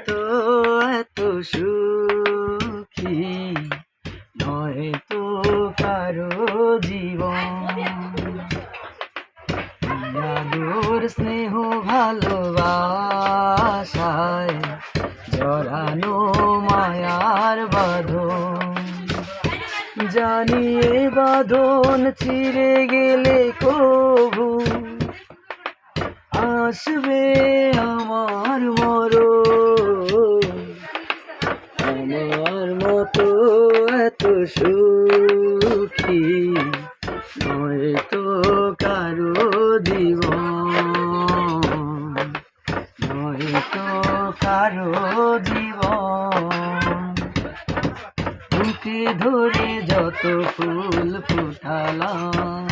মতো এত সুখী, নয় তো কারও জীবন। আদর স্নেহ ভালোবাসায় জড়ানো মায়ার বাঁধন। জানিয়ে বাঁধন ছিঁড়ে গেলে কবু, আসবে আমার সুখী। নয়তো কারও জীবন। নয়তো কারও দিব বুকে ধরে যত ফুল ফুটালাম,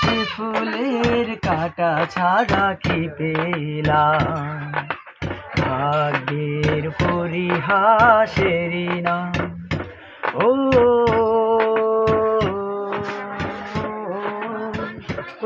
সে ফুলের কাটা ছাড়া কি পেলাম ভাগ্যের পরিহাসেরই না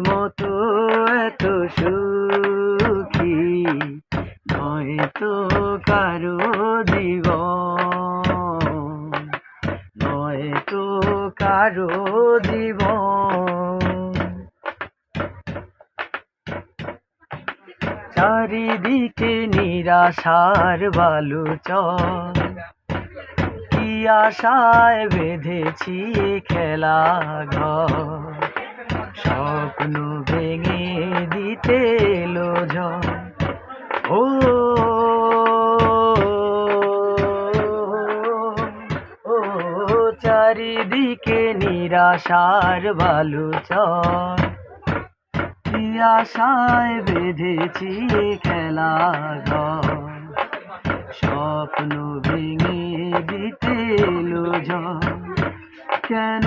মতো এত সুখী। নয়তো কারও জীবন। নয়তো কারও জীবন। চারিদিকে নিরাশার বালু চল। কি আশায় বেঁধেছি খেলা ঘর। স্বপ্ন ভেঙে দিতে এলো ও ও, চারিদিকে নিরাশার বালু চর আশায় বেঁধেছি খেলা ঘর। স্বপ্ন ভেঙে দিতে এলো কেন